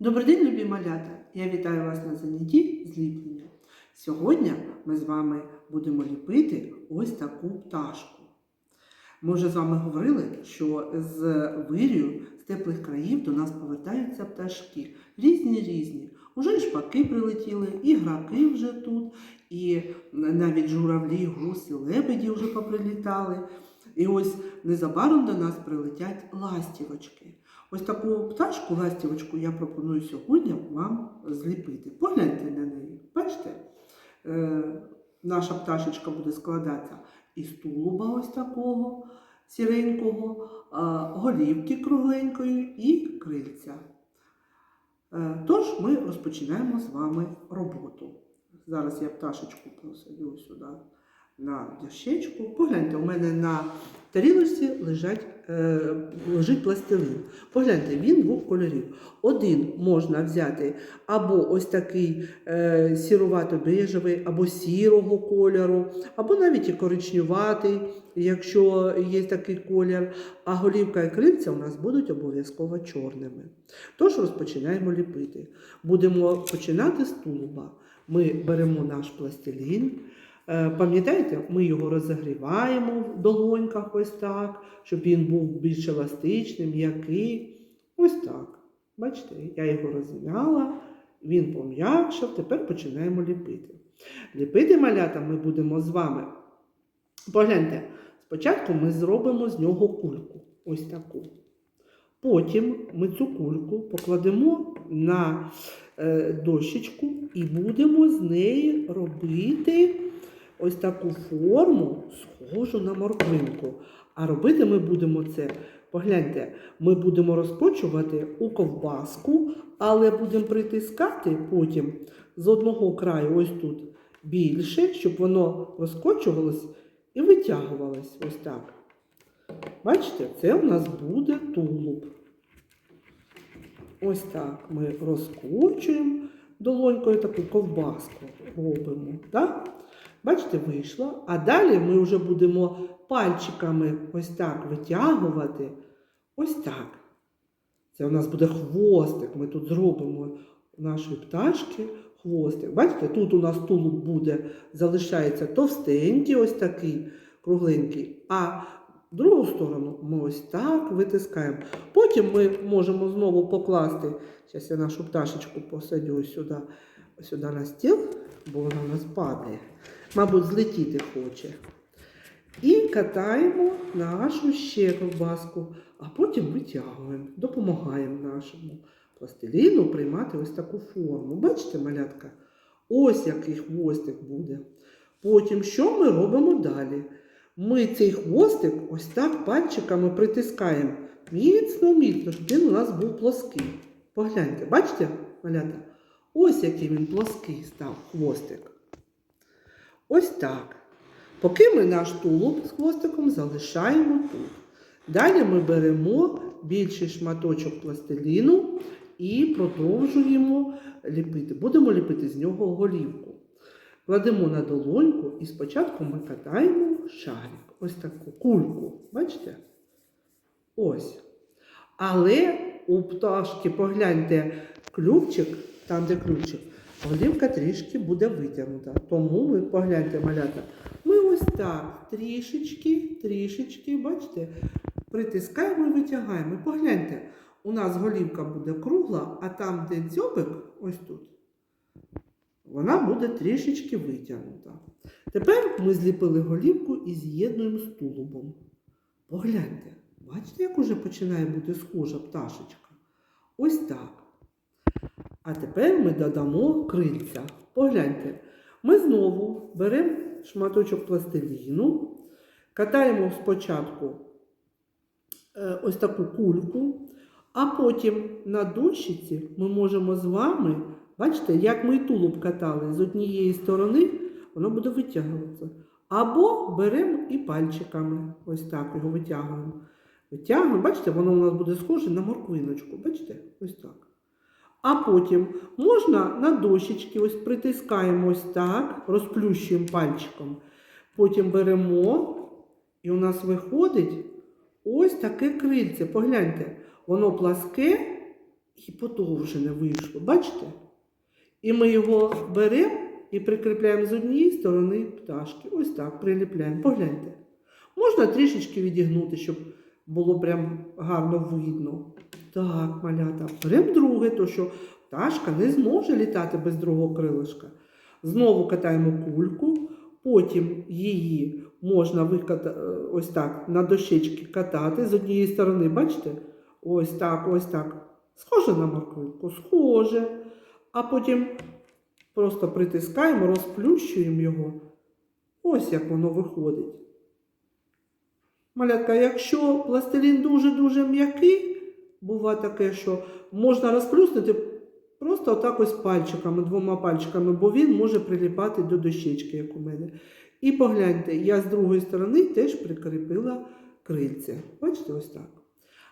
Добрий день, любі малята! Я вітаю вас на занятті зліплення. Сьогодні ми з вами будемо ліпити ось таку пташку. Ми вже з вами говорили, що з вирію, з теплих країв до нас повертаються пташки. Різні різні. Уже і шпаки прилетіли, і граки вже тут, і навіть журавлі, гуси, лебеді вже поприлітали. І ось незабаром до нас прилетять ластівочки. Ось таку пташку, ластівочку, я пропоную сьогодні вам зліпити. Погляньте на неї. Бачите, е, наша пташечка буде складатися із тулуба ось такого сіренького, голівки кругленької і крильця. Е, Тож ми розпочинаємо з вами роботу. Зараз я пташечку посадю сюди на дощечку. Погляньте, у мене на тарілочці лежать, лежить пластилин. Погляньте, він двох кольорів. Один можна взяти або ось такий е, сірувато-бежевий, або сірого кольору, або навіть і коричневатий, якщо є такий колір. А голівка і крильця у нас будуть обов'язково чорними. Тож розпочинаємо ліпити. Будемо починати з тулуба. Ми беремо наш пластилін. Е, Пам'ятаєте, ми його розігріваємо в долоньках ось так, щоб він був більш еластичним, м'який. Ось так. Бачите, я його розім'яла, він пом'якшав, тепер починаємо ліпити. Ліпити малята ми будемо з вами. Погляньте, спочатку ми зробимо з нього кульку. Ось таку. Потім ми цю кульку покладемо на е, дощечку і будемо з неї робити ось таку форму, схожу на морквинку. А робити ми будемо це, погляньте, ми будемо розкочувати у ковбаску, але будемо притискати потім з одного краю, ось тут, більше, щоб воно розкочувалось і витягувалось ось так. Бачите, це у нас буде тулуб. Ось так ми розкочуємо долонькою таку ковбаску робимо. Так? Бачите, вийшло. А далі ми вже будемо пальчиками ось так витягувати. Ось так. Це у нас буде хвостик. Ми тут зробимо нашої пташки хвостик. Бачите, тут у нас тулуб буде, залишається товстенький, ось такий кругленький. А другу сторону ми ось так витискаємо. Потім ми можемо знову покласти. Зараз я нашу пташечку посадю сюди, сюди на стіл, бо вона у нас падає. Мабуть, злетіти хоче. І катаємо нашу ще ковбаску, а потім витягуємо, допомагаємо нашому пластиліну приймати ось таку форму. Бачите, малятка? Ось який хвостик буде. Потім що ми робимо далі? Ми цей хвостик ось так пальчиками притискаємо. Міцно, міцно, щоб він у нас був плоский. Погляньте, бачите, малята? Ось який він плоский став хвостик. Ось так. Поки ми наш тулуб з хвостиком залишаємо тут. Далі ми беремо більший шматочок пластиліну і продовжуємо ліпити. Будемо ліпити з нього голівку. Кладемо на долоньку і спочатку ми катаємо шарик. Ось таку кульку. Бачите? Ось. Але у пташки, погляньте, ключик, там, де ключик, голівка трішки буде витягнута. Тому ви погляньте, малята. Ми ось так трішечки, трішечки, бачите, притискаємо і витягаємо. Погляньте, у нас голівка буде кругла, а там, де дзьобик, ось тут, вона буде трішечки витягнута. Тепер ми зліпили голівку і з'єднуємо з тулубом. Погляньте, бачите, як уже починає бути схожа пташечка? Ось так. А тепер ми додамо крильця. Погляньте, ми знову беремо шматочок пластиліну, катаємо спочатку е, ось таку кульку, а потім на дощиці ми можемо з вами, бачите, як ми тулуб катали з однієї сторони, воно буде витягуватися. Або беремо і пальчиками, ось так його витягуємо. Витягуємо, бачите, воно у нас буде схоже на морквиночку. Бачите? Ось так. А потім можна на дощечки, ось притискаємо ось так, розплющуємо пальчиком. Потім беремо, і у нас виходить ось таке крильце. Погляньте, воно пласке і подовжене вийшло. Бачите? І ми його беремо і прикріпляємо з однієї сторони пташки. Ось так приліпляємо. Погляньте. Можна трішечки відігнути, щоб було прям гарно видно. Так, малята, беремо друге, то що пташка не зможе літати без другого крилишка. Знову катаємо кульку, потім її можна виката... ось так на дощечки катати з однієї сторони, бачите? Ось так, ось так. Схоже на морквинку, схоже. А потім просто притискаємо, розплющуємо його. Ось як воно виходить. Малятка, якщо пластилін дуже-дуже м'який, буває таке, що можна розплюснути просто отак ось пальчиками, двома пальчиками, бо він може приліпати до дощечки, як у мене. І погляньте, я з другої сторони теж прикріпила крильця. Бачите, ось так.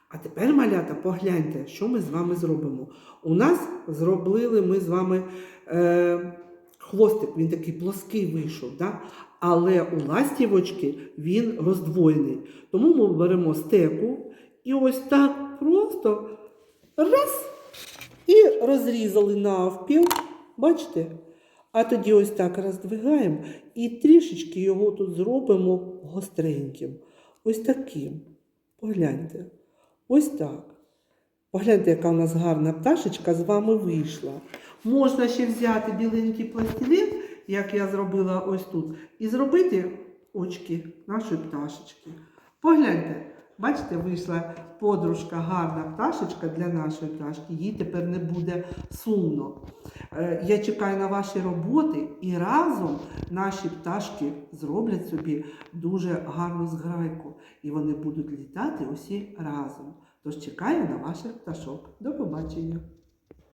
А тепер, малята, погляньте, що ми з вами зробимо. У нас зробили ми з вами е, хвостик, він такий плоский вийшов, да? але у ластівочки він роздвоєний. Тому ми беремо стеку і ось так просто раз і розрізали навпіл. Бачите? А тоді ось так роздвигаємо і трішечки його тут зробимо гостреньким. Ось таким. Погляньте. Ось так. Погляньте, яка у нас гарна пташечка з вами вийшла. Можна ще взяти біленький пластилін, як я зробила ось тут, і зробити очки нашої пташечки. Погляньте, бачите, вийшла подружка, гарна пташечка для нашої пташки. Їй тепер не буде сумно. Е, Я чекаю на ваші роботи і разом наші пташки зроблять собі дуже гарну зграйку. І вони будуть літати усі разом. Тож чекаю на ваших пташок. До побачення!